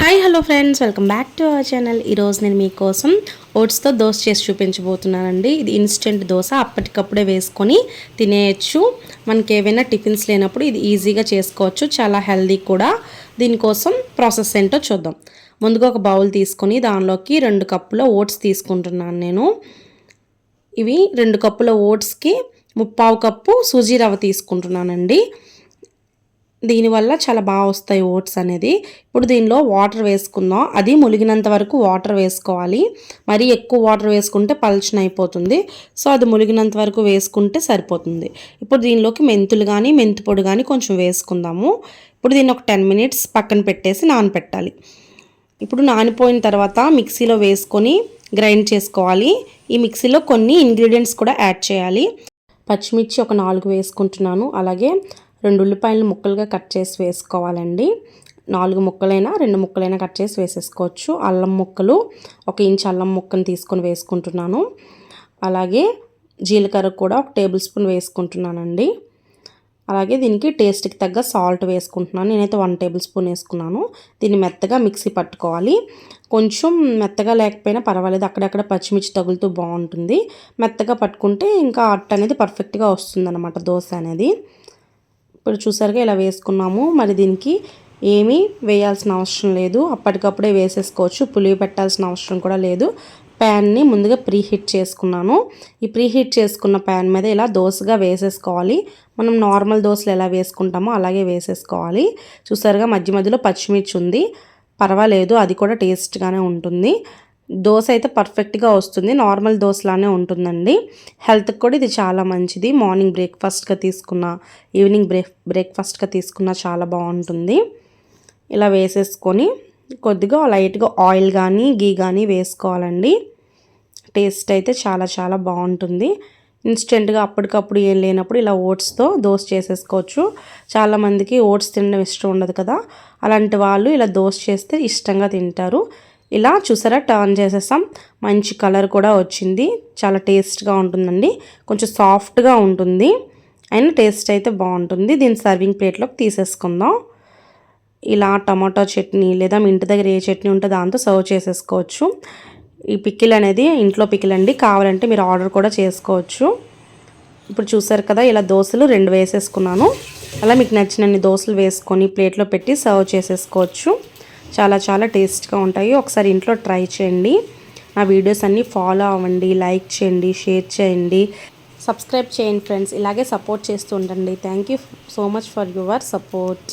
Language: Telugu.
Hi hello friends welcome back to our channel ఈరోజు నేను మీకోసం ఓట్స్తో దోశ చేసి చూపించబోతున్నానండి. ఇది ఇన్స్టెంట్ దోశ. అప్పటికప్పుడే వేసుకొని తినేయచ్చు. మనకి ఏవైనా టిఫిన్స్ లేనప్పుడు ఇది ఈజీగా చేసుకోవచ్చు. చాలా హెల్దీ కూడా. దీనికోసం ప్రాసెస్ ఏంటో చూద్దాం. ముందుగా ఒక బౌల్ తీసుకొని దానిలోకి రెండు కప్పుల ఓట్స్ తీసుకుంటున్నాను నేను. ఇవి రెండు కప్పుల ఓట్స్కి ముప్పావు కప్పు సూజీ రవ్వ తీసుకుంటున్నానండి. దీనివల్ల చాలా బాగా వస్తాయి ఓట్స్ అనేది. ఇప్పుడు దీనిలో వాటర్ వేసుకుందాం. అది ములిగినంత వరకు వాటర్ వేసుకోవాలి. మరీ ఎక్కువ వాటర్ వేసుకుంటే పల్చన అయిపోతుంది. సో అది ములిగినంత వరకు వేసుకుంటే సరిపోతుంది. ఇప్పుడు దీనిలోకి మెంతులు కానీ మెంతి పొడి కానీ కొంచెం వేసుకుందాము. ఇప్పుడు దీన్ని ఒక టెన్ మినిట్స్ పక్కన పెట్టేసి నానపెట్టాలి. ఇప్పుడు నానిపోయిన తర్వాత మిక్సీలో వేసుకొని గ్రైండ్ చేసుకోవాలి. ఈ మిక్సీలో కొన్ని ఇంగ్రీడియంట్స్ కూడా యాడ్ చేయాలి. పచ్చిమిర్చి ఒక నాలుగు వేసుకుంటున్నాను. అలాగే రెండు ఉల్లిపాయలను ముక్కలుగా కట్ చేసి వేసుకోవాలండి. నాలుగు ముక్కలైనా రెండు ముక్కలైనా కట్ చేసి వేసేసుకోవచ్చు. అల్లం ముక్కలు ఒక ఇంచ్ అల్లం ముక్కను తీసుకొని వేసుకుంటున్నాను. అలాగే జీలకర్ర కూడా ఒక టేబుల్ స్పూన్ వేసుకుంటున్నానండి. అలాగే దీనికి టేస్ట్కి తగ్గ సాల్ట్ వేసుకుంటున్నాను. నేనైతే వన్ టేబుల్ స్పూన్ వేసుకున్నాను. దీన్ని మెత్తగా మిక్సీ పట్టుకోవాలి. కొంచెం మెత్తగా లేకపోయినా పర్వాలేదు. అక్కడక్కడ పచ్చిమిర్చి తగులుతూ బాగుంటుంది. మెత్తగా పట్టుకుంటే ఇంకా అట్ట అనేది పర్ఫెక్ట్గా వస్తుంది దోశ అనేది. ఇప్పుడు చూసారుగా ఇలా వేసుకున్నాము. మరి దీనికి ఏమీ వేయాల్సిన అవసరం లేదు. అప్పటికప్పుడే వేసేసుకోవచ్చు. పులివి పెట్టాల్సిన అవసరం కూడా లేదు. ప్యాన్ని ముందుగా ప్రీహీట్ చేసుకున్నాను. ఈ ప్రీహీట్ చేసుకున్న ప్యాన్ మీద ఇలా దోశగా వేసేసుకోవాలి. మనం నార్మల్ దోశలు ఎలా వేసుకుంటామో అలాగే వేసేసుకోవాలి. చూసారుగా మధ్య మధ్యలో పచ్చిమిర్చి ఉంది. పర్వాలేదు అది కూడా టేస్ట్గానే ఉంటుంది. దోశ అయితే పర్ఫెక్ట్గా వస్తుంది. నార్మల్ దోశలానే ఉంటుందండి. హెల్త్కి కూడా ఇది చాలా మంచిది. మార్నింగ్ బ్రేక్ఫాస్ట్గా తీసుకున్న ఈవినింగ్ బ్రేక్ బ్రేక్ఫాస్ట్గా తీసుకున్న చాలా బాగుంటుంది. ఇలా వేసేసుకొని కొద్దిగా లైట్గా ఆయిల్ కానీ గీ కానీ వేసుకోవాలండి. టేస్ట్ అయితే చాలా చాలా బాగుంటుంది. ఇన్స్టెంట్గా అప్పటికప్పుడు ఏం లేనప్పుడు ఇలా ఓట్స్తో దోశ చేసేసుకోవచ్చు. చాలామందికి ఓట్స్ తినడం ఇష్టం ఉండదు కదా. అలాంటి వాళ్ళు ఇలా దోశ చేస్తే ఇష్టంగా తింటారు. ఇలా చూసారా టర్న్ చేసేసాం. మంచి కలర్ కూడా వచ్చింది. చాలా టేస్ట్గా ఉంటుందండి. కొంచెం సాఫ్ట్గా ఉంటుంది. అయినా టేస్ట్ అయితే బాగుంటుంది. దీన్ని సర్వింగ్ ప్లేట్లోకి తీసేసుకుందాం. ఇలా టమాటో చట్నీ లేదా మీ ఇంటి దగ్గర ఏ చట్నీ ఉంటే దాంతో సర్వ్ చేసేసుకోవచ్చు. ఈ పిక్కిల్ అనేది ఇంట్లో పిక్కిల్ అండి. కావాలంటే మీరు ఆర్డర్ కూడా చేసుకోవచ్చు. ఇప్పుడు చూసారు కదా ఇలా దోశలు రెండు వేసేసుకున్నాను. అలా మీకు నచ్చినన్ని దోశలు వేసుకొని ప్లేట్లో పెట్టి సర్వ్ చేసేసుకోవచ్చు. చాలా చాలా టేస్ట్గా ఉంటాయి. ఒకసారి ఇంట్లో ట్రై చేయండి. నా వీడియోస్ అన్నీ ఫాలో అవ్వండి లైక్ చేయండి షేర్ చేయండి. సబ్స్క్రైబ్ చేయండి ఫ్రెండ్స్. ఇలాగే సపోర్ట్ చేస్తూ ఉండండి. Thank you so much for your support.